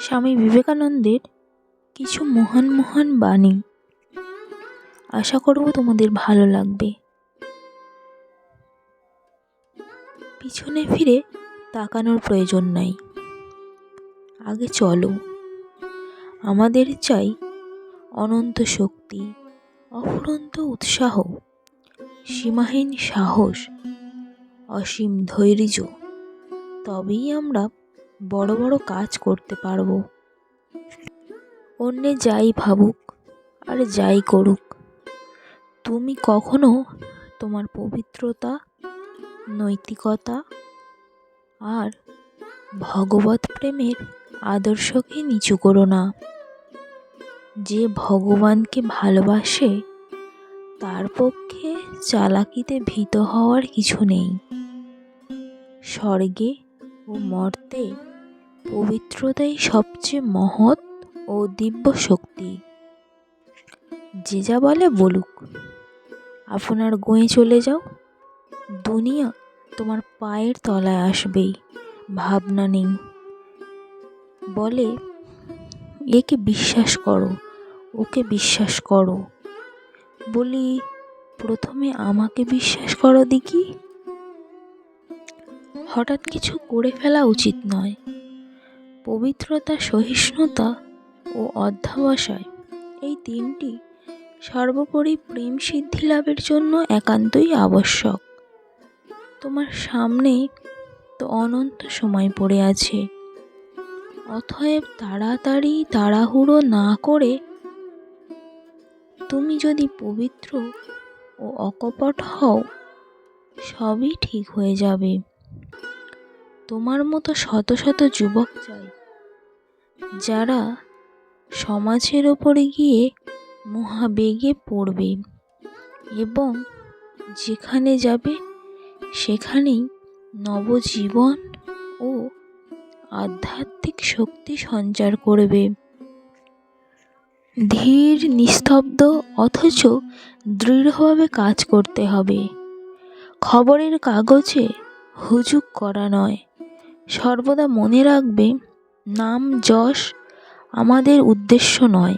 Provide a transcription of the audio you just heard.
স্বামী বিবেকানন্দের কিছু মহান মহান বাণী। আশা করব তোমাদের ভালো লাগবে। পিছনে ফিরে তাকানোর প্রয়োজন নাই। আগে চলো। আমাদের চাই অনন্ত শক্তি, অফুরন্ত উৎসাহ, সীমাহীন সাহস, অসীম ধৈর্য। তবেই আমরা বড় বড় কাজ করতে পারব। অন্যে যাই ভাবুক, আর যাই করুক। তুমি কখনো তোমার পবিত্রতা, নৈতিকতা আর ভগবত প্রেমের আদর্শকে নিচু করো না। যে ভগবানকে ভালোবাসে, তার পক্ষে চালাকিতে ভীত হওয়ার কিছু নেই। স্বর্গে ও মর্তে পবিত্রতাই সবচেয়ে মহৎ ও দিব্য শক্তি। যে যা বলে বলুক। আপনার গোয়ে চলে যাও। দুনিয়া তোমার পায়ের তলায় আসবেই। ভাবনা নেই। বলে, একে বিশ্বাস করো, ওকে বিশ্বাস করো। বলি, প্রথমে আমাকে বিশ্বাস করো দেখি। হঠাৎ কিছু করে ফেলা উচিত নয়। পবিত্রতা, সহিষ্ণুতা ও অধ্যাবসায়। এই তিনটি সর্বোপরি প্রেম সিদ্ধি লাভের জন্য একান্তই আবশ্যক। তোমার সামনে তো অনন্ত সময় পড়ে আছে। অতএব তাড়াতাড়ি তাড়াহুড়ো না করে তুমি যদি পবিত্র ও অকপট হও, সবই ঠিক হয়ে যাবে। তোমার মতো শত শত যুবক চাই। যারা সমাজের ওপরে গিয়ে মহাবেগে পড়বে এবং যেখানে যাবে, সেখানেই নবজীবন ও আধ্যাত্মিক শক্তি সঞ্চার করবে। ধীর, নিস্তব্ধ অথচ দৃঢ়ভাবে কাজ করতে হবে। খবরের কাগজে হুজুক করা নয়। সর্বদা মনে রাখবে নাম যশ আমাদের উদ্দেশ্য নয়।